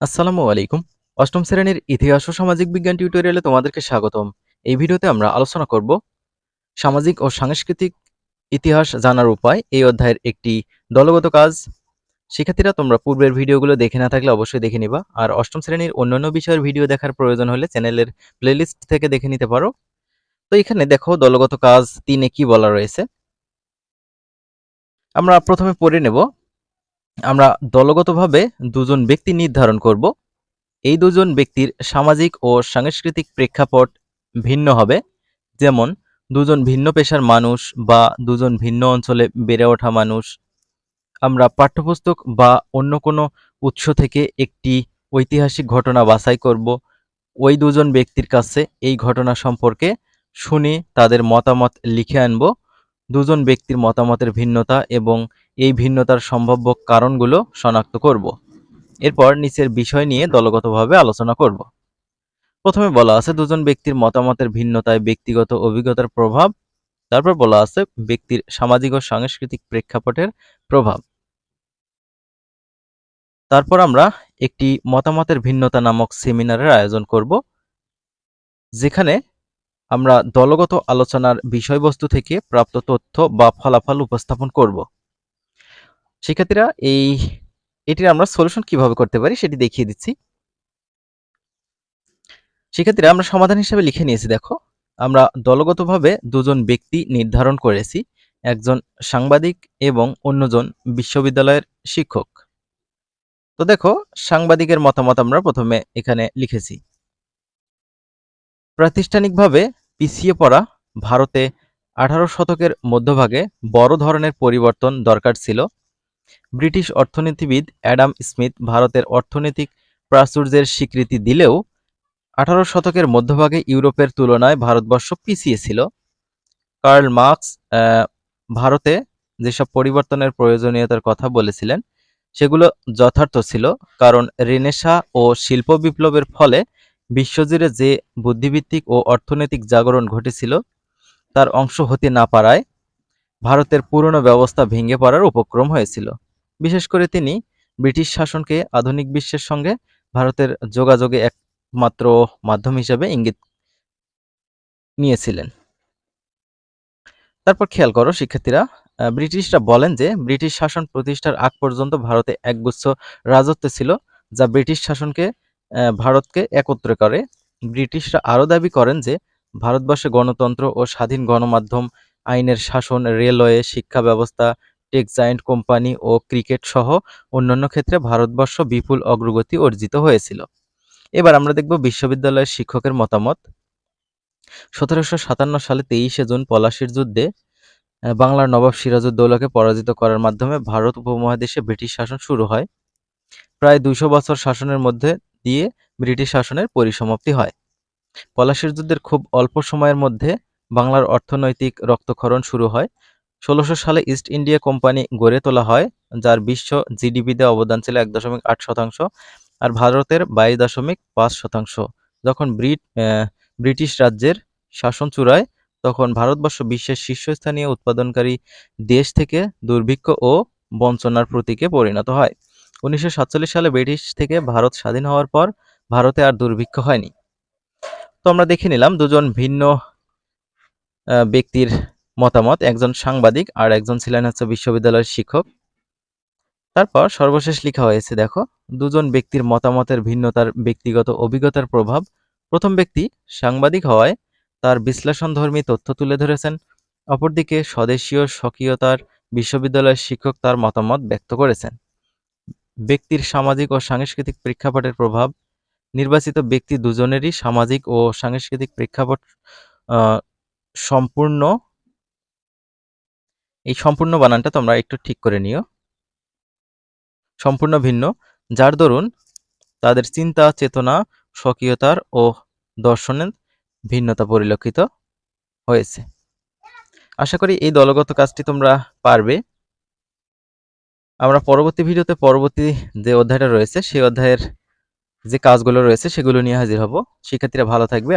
আসসালামু আলাইকুম। অষ্টম শ্রেণির ইতিহাস ও সামাজিক বিজ্ঞান টিউটোরিয়ালে তোমাদেরকে স্বাগতম। এই ভিডিওতে আমরা আলোচনা করব সামাজিক ও সাংস্কৃতিক ইতিহাস জানার উপায়। এই অধ্যায়ের একটি দলগত কাজ। শিক্ষার্থীরা, তোমরা পূর্বের ভিডিওগুলো দেখে না থাকলে অবশ্যই দেখে নিবা। আর অষ্টম শ্রেণির অন্যান্য বিষয়ের ভিডিও দেখার প্রয়োজন হলে চ্যানেলের প্লেলিস্ট থেকে দেখে নিতে পারো। তো এখানে দেখো দলগত কাজ, তিনে কি বলা রয়েছে। আমরা প্রথমে পড়ে নেব আমরা দলগতভাবে দুজন ব্যক্তি নির্ধারণ করব। এই দুজন ব্যক্তির সামাজিক ও সাংস্কৃতিক প্রেক্ষাপট ভিন্ন হবে। যেমন, দুজন ভিন্ন পেশার মানুষ বা দুজন ভিন্ন অঞ্চলে বেড়ে ওঠা মানুষ। আমরা পাঠ্যপুস্তক বা অন্য কোনো উৎস থেকে একটি ঐতিহাসিক ঘটনা বাছাই করব। ওই দুজন ব্যক্তির কাছে এই ঘটনা সম্পর্কে শুনে তাদের মতামত লিখে আনব। দুজন ব্যক্তির মতামতের ভিন্নতা এবং এই ভিন্নতার সম্ভাব্য কারণগুলো শনাক্ত করব। এরপর নিচের বিষয় নিয়ে দলগতভাবে আলোচনা করব। প্রথমে বলা আছে দুজন ব্যক্তির মতামতের ভিন্নতায় ব্যক্তিগত অভিজ্ঞতার প্রভাব, তারপর বলা আছে ব্যক্তির সামাজিক ও সাংস্কৃতিক প্রেক্ষাপটের প্রভাব। তারপর আমরা একটি মতামতের ভিন্নতা নামক সেমিনারের আয়োজন করব, যেখানে আমরা দলগত আলোচনার বিষয়বস্তু থেকে প্রাপ্ত তথ্য বা ফলাফল উপস্থাপন করব। শিক্ষার্থীরা, এই, এটির আমরা সলিউশন কীভাবে করতে পারি সেটি দেখিয়ে দিচ্ছি। শিক্ষার্থীরা, আমরা সমাধান হিসেবে লিখে নিয়েছি, দেখো। আমরা দলগতভাবে দুজন ব্যক্তি নির্ধারণ করেছি, একজন সাংবাদিক এবং অন্যজন বিশ্ববিদ্যালয়ের শিক্ষক। তো দেখো, সাংবাদিকের মতামত আমরা প্রথমে এখানে লিখেছি। প্রাতিষ্ঠানিকভাবে পিছিয়ে পড়া ভারতে আঠারো শতকের মধ্যভাগে বড় ধরনের পরিবর্তন দরকার ছিল। ব্রিটিশ অর্থনীতিবিদ অ্যাডাম স্মিথ ভারতের অর্থনৈতিক প্রাচুর্যের স্বীকৃতি দিলেও আঠারো শতকের মধ্যভাগে ইউরোপের তুলনায় ভারতবর্ষ পিছিয়ে ছিল কার্ল মার্কস ভারতে যেসব পরিবর্তনের প্রয়োজনীয়তার কথা বলেছিলেন, সেগুলো যথার্থ ছিল। কারণ রেনেসা ও শিল্প বিপ্লবের ফলে বিশ্বজুড়ে যে বুদ্ধিভিত্তিক ও অর্থনৈতিক জাগরণ ঘটেছিল, তার অংশ হতে না পারায় ভারতের পুরনো ব্যবস্থা ভেঙে পড়ার উপক্রম হয়েছিল। বিশেষ করে তিনি ব্রিটিশ শাসনকে আধুনিক বিশ্বের সঙ্গে ভারতের যোগাযোগে একমাত্র মাধ্যম হিসেবে ইঙ্গিত নিয়েছিলেন। তারপর খেয়াল করো, শিক্ষার্থীরা ব্রিটিশরা বলেন যে ব্রিটিশ শাসন প্রতিষ্ঠার আগ পর্যন্ত ভারতে একগুচ্ছ রাজত্ব ছিল, যা ব্রিটিশ শাসনকে ভারতকে একত্রে করে। ব্রিটিশরা আরও দাবি করেন যে, ভারতবর্ষে গণতন্ত্র ও স্বাধীন গণমাধ্যম, আইনের শাসন, রেলওয়ে, শিক্ষা ব্যবস্থা টেক্সটাইল কোম্পানি ও ক্রিকেট সহ অন্যান্য ক্ষেত্রে ভারতবর্ষ বিপুল অগ্রগতি অর্জিত হয়েছিল। এবার আমরা দেখব বিশ্ববিদ্যালয়ের শিক্ষকের মতামত। সতেরোশো সাতান্ন সালে তেইশে জুন পলাশির যুদ্ধে বাংলার নবাব সিরাজউদ্দৌলাকে পরাজিত করার মাধ্যমে ভারত উপমহাদেশে ব্রিটিশ শাসন শুরু হয়। প্রায় দুইশো বছর শাসনের মধ্যে দিয়ে ব্রিটিশ শাসনের পরিসমাপ্তি হয়। পলাশির যুদ্ধের খুব অল্প সময়ের মধ্যে বাংলার অর্থনৈতিক রক্তক্ষরণ শুরু হয়। ষোলোশো সালে ইস্ট ইন্ডিয়া কোম্পানি গড়ে তোলা হয়, যার বিশ্ব জিডিপিতে অবদান ছিল এক দশমিক আট শতাংশ আর ভারতের বাইশ দশমিক পাঁচ শতাংশ। যখন ব্রিট ব্রিটিশ রাজ্যের শাসন চূড়ায়, তখন ভারতবর্ষ বিশ্বের শীর্ষস্থানীয় উৎপাদনকারী দেশ থেকে দুর্ভিক্ষ ও বঞ্চনার প্রতীকে পরিণত হয়। উনিশশো সাতচল্লিশ সালে ব্রিটিশ থেকে ভারত স্বাধীন হওয়ার পর ভারতে আর দুর্ভিক্ষ হয়নি। তো আমরা দেখে নিলাম দুজন ভিন্ন ব্যক্তির মতামত, একজন সাংবাদিক আর একজন ছিলেন হচ্ছে বিশ্ববিদ্যালয়ের শিক্ষক। তারপর সর্বশেষ লেখা হয়েছে, দেখো, দুজন ব্যক্তির মতামতের ভিন্নতার ব্যক্তিগত অভিজ্ঞতার প্রভাব। প্রথম ব্যক্তি সাংবাদিক হওয়ায় তার বিশ্লেষণধর্মী তথ্য তুলে ধরেছেন। অপরদিকে স্বদেশীয় স্বকীয়তার বিশ্ববিদ্যালয়ের শিক্ষক তার মতামত ব্যক্ত করেছেন। ব্যক্তির সামাজিক ও সাংস্কৃতিক প্রেক্ষাপটের প্রভাব, নির্বাচিত ব্যক্তি দুজনেরই সামাজিক ও সাংস্কৃতিক প্রেক্ষাপট সম্পূর্ণ, এই সম্পূর্ণ বানানটা তোমরা একটু ঠিক করে নিও। সম্পূর্ণ ভিন্ন। যার দরুন তাদের চিন্তা, চেতনা, স্বকীয়তার ও দর্শনের ভিন্নতা পরিলক্ষিত হয়েছে। আশা করি এই দলগত কাজটি তোমরা পারবে। আমরা পরবর্তী ভিডিওতে পরবর্তী যে অধ্যায়টা রয়েছে, সেই অধ্যায়ের যে কাজগুলো রয়েছে, সেগুলো নিয়ে হাজির হব। শিক্ষার্থীরা ভালো থাকবে।